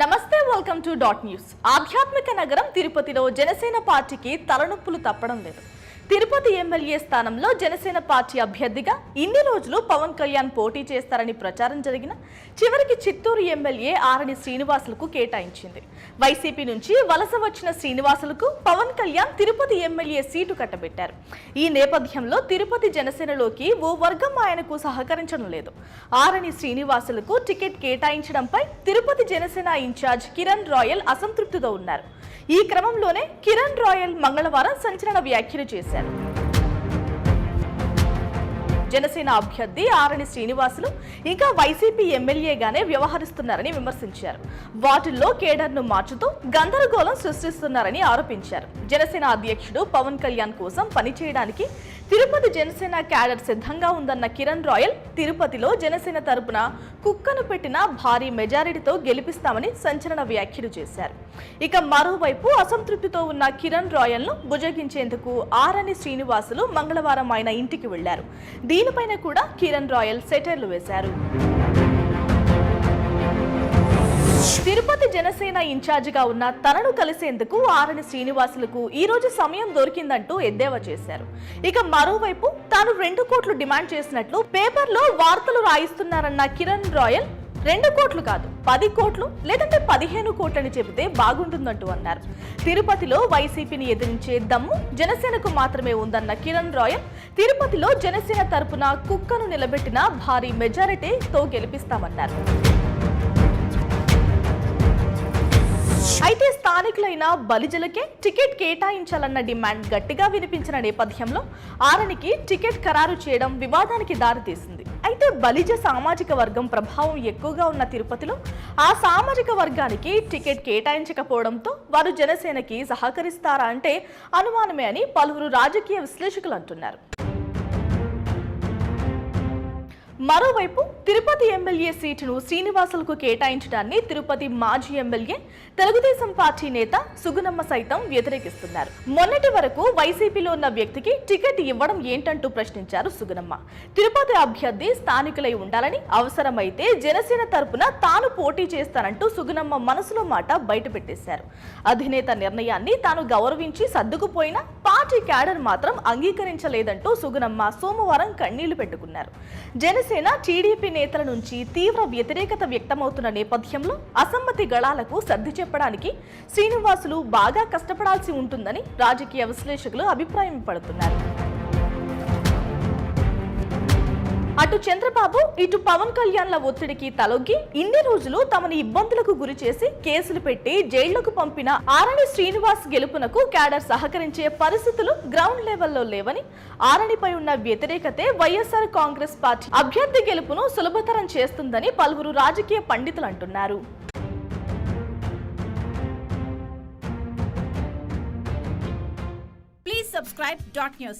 నమస్తే welcome to dot news ఆధ్యాత్మిక నగరం తిరుపతిలో జనసేన పార్టీకి తలనొప్పులు తప్పడం లేదు. తిరుపతి ఎమ్మెల్యే స్థానంలో జనసేన పార్టీ అభ్యర్థిగా ఇన్ని రోజులు పవన్ కళ్యాణ్ పోటీ చేస్తారని ప్రచారం జరిగిన చివరికి చిత్తూరు ఎమ్మెల్యే ఆరణి శ్రీనివాసులకు కేటాయించింది. వైసీపీ నుంచి వలస వచ్చిన శ్రీనివాసులకు పవన్ కళ్యాణ్ తిరుపతి ఎమ్మెల్యే సీటు కట్టబెట్టారు. ఈ నేపథ్యంలో తిరుపతి జనసేనలోకి ఓ వర్గం ఆయనకు సహకరించడం లేదు. ఆరణి శ్రీనివాసులకు టికెట్ కేటాయించడంపై తిరుపతి జనసేన ఇన్ఛార్జ్ కిరణ్ రాయల్ అసంతృప్తితో ఉన్నారు. ఈ క్రమంలోనే కిరణ్ రాయల్ మంగళవారం సంచలన వ్యాఖ్యలు చేశారు. జనసేన అభ్యర్థి ఆరణి శ్రీనివాసులు ఇంకా వైసీపీ ఎమ్మెల్యేగానే వ్యవహరిస్తున్నారని విమర్శించారు. వాటిల్లో కేడర్ను మార్చుతూ గందరగోళం సృష్టిస్తున్నారని ఆరోపించారు. జనసేన అధ్యక్షుడు పవన్ కళ్యాణ్ కోసం పనిచేయడానికి తిరుపతి జనసేన క్యాడర్ సిద్ధంగా ఉందన్న కిరణ్ రాయల్ తిరుపతిలో జనసేన తరపున కుక్కను పెట్టిన భారీ మెజారిటీతో గెలిపిస్తామని సంచలన వ్యాఖ్యలు చేశారు. ఇక మరోవైపు అసంతృప్తితో ఉన్న కిరణ్ రాయల్ను బుజగించేందుకు ఆరని శ్రీనివాసులు మంగళవారం ఆయన ఇంటికి వెళ్ళారు దీనిపైన కూడా కిరణ్ రాయల్ సెటైర్లు వేశారు. తిరుపతి జనసేన ఇన్ఛార్జిగా ఉన్న తనను కలిసేందుకు ఆరని శ్రీనివాసులకు ఈ రోజు సమయం దొరికిందంటూ ఎద్దేవా చేశారు. ఇక మరోవైపు తాను రెండు కోట్లు డిమాండ్ చేసినట్లు పేపర్లో వార్తలు రాయిస్తున్నారన్న కిరణ్ రాయల్ రెండు కోట్లు కాదు పది కోట్లు లేదంటే పదిహేను కోట్లని చెబితే బాగుంటుందంటూ అన్నారు. తిరుపతిలో వైసీపీని ఎదిరించే దమ్ము జనసేనకు మాత్రమే ఉందన్న కిరణ్ రాయల్ తిరుపతిలో జనసేన తరపున కుక్కను నిలబెట్టిన భారీ మెజారిటీతో గెలిపిస్తామన్నారు. అయితే స్థానికులైన బలిజలకే టికెట్ కేటాయించాలన్న డిమాండ్ గట్టిగా వినిపించిన నేపథ్యంలో ఆరణికి టికెట్ ఖరారు చేయడం వివాదానికి దారితీసింది. అయితే బలిజ సామాజిక వర్గం ప్రభావం ఎక్కువగా ఉన్న తిరుపతిలో ఆ సామాజిక వర్గానికి టికెట్ కేటాయించకపోవడంతో వారు జనసేనకి సహకరిస్తారా అంటే అనుమానమే అని పలువురు రాజకీయ విశ్లేషకులు అంటున్నారు. మరోవైపు తిరుపతి ఎమ్మెల్యే సీటును శ్రీనివాసులకు కేటాయించడాన్ని తిరుపతి మాజీ ఎమ్మెల్యే తెలుగుదేశం పార్టీ నేత సుగుణమ్మ సైతం వ్యతిరేకిస్తున్నారు. మొన్నటి వరకు వైసీపీలో ఉన్న వ్యక్తికి టికెట్ ఇవ్వడం ఏంటంటూ ప్రశ్నించారు సుగుణమ్మ. తిరుపతి అభ్యర్థి స్థానికులై ఉండాలని అవసరమైతే జనసేన తరపున తాను పోటీ చేస్తానంటూ సుగుణమ్మ మనసులో మాట బయటపెట్టేశారు. అధినేత నిర్ణయాన్ని తాను గౌరవించి సర్దుకుపోయినా పార్టీ క్యాడర్ మాత్రం అంగీకరించలేదంటూ సుగుణమ్మ సోమవారం కన్నీళ్ళు పెట్టుకున్నారు. జనసేన టీడీపీ నేతల నుంచి తీవ్ర వ్యతిరేకత వ్యక్తమవుతున్న నేపథ్యంలో అసమ్మతి గళాలకు సర్ది చెప్పడానికి శ్రీనివాసులు బాగా కష్టపడాల్సి ఉంటుందని రాజకీయ విశ్లేషకులు అభిప్రాయం పడుతున్నారు. అటు చంద్రబాబు ఇటు పవన్ కళ్యాణ్ల ఒత్తిడికి తలొగ్గి ఇన్ని రోజులు తమని ఇబ్బందులకు గురి చేసి కేసులు పెట్టి జైళ్ళకు పంపిన ఆరణి శ్రీనివాస్ గెలుపునకు క్యాడర్ సహకరించే పరిస్థితులు గ్రౌండ్ లెవెల్లో లేవని ఆరణిపై ఉన్న వ్యతిరేకతే వైఎస్ఆర్ కాంగ్రెస్ పార్టీ అభ్యర్థి గెలుపును సులభతరం చేస్తుందని పలువురు రాజకీయ పండితులు అంటున్నారు Please subscribe dot news.